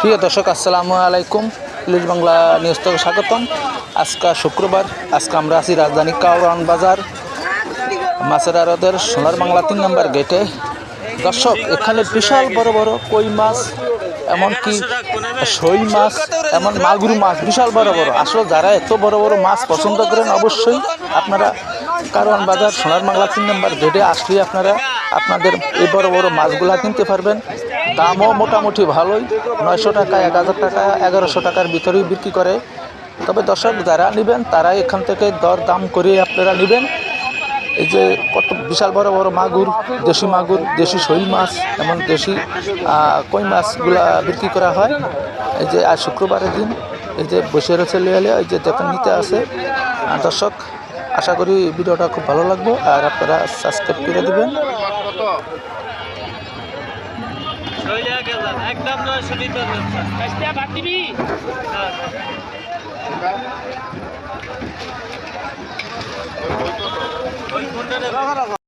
প্রিয় দর্শক, আসসালামু আলাইকুম। পুলিশ বাংলা নিউজ থেকে স্বাগতম। আজকে শুক্রবার, আজকে আমরা আছি রাজধানী কাউরান বাজার, মাছের আড়তের সোনার বাংলা তিন নম্বর গেটে। দর্শক, এখানে বিশাল বড় বড় কই মাছ, এমনকি শৈল মাছ, এমন মাগুর মাছ বিশাল বড় বড়। আসলে যারা এত বড় বড় মাছ পছন্দ করেন, অবশ্যই আপনারা কারওয়ান বাজার, সোনার বাংলা তিন নম্বর গেটে আসলে আপনারা আপনাদের এই বড় বড় মাছগুলা কিনতে পারবেন। দামও মোটামুটি ভালোই, নয়শো টাকা, এক হাজার টাকা, এগারোশো টাকার ভিতরেই বিক্রি করে। তবে দর্শক যারা নেবেন তারা এখান থেকে দর দাম করে আপনারা নেবেন। এই যে কত বিশাল বড় বড় মাগুর, দেশি মাগুর, দেশি শৈল মাছ, এমন দেশি কই মাছগুলা বিক্রি করা হয়। এই যে আজ শুক্রবারের দিন, এই যে বসে রয়েছে লিয়ালে, এই যে দেখেন নিতে আছে। দর্শক আশা করি ভিডিওটা খুব ভালো লাগবে আর আপনারা সাবস্ক্রাইব করে দিবেন।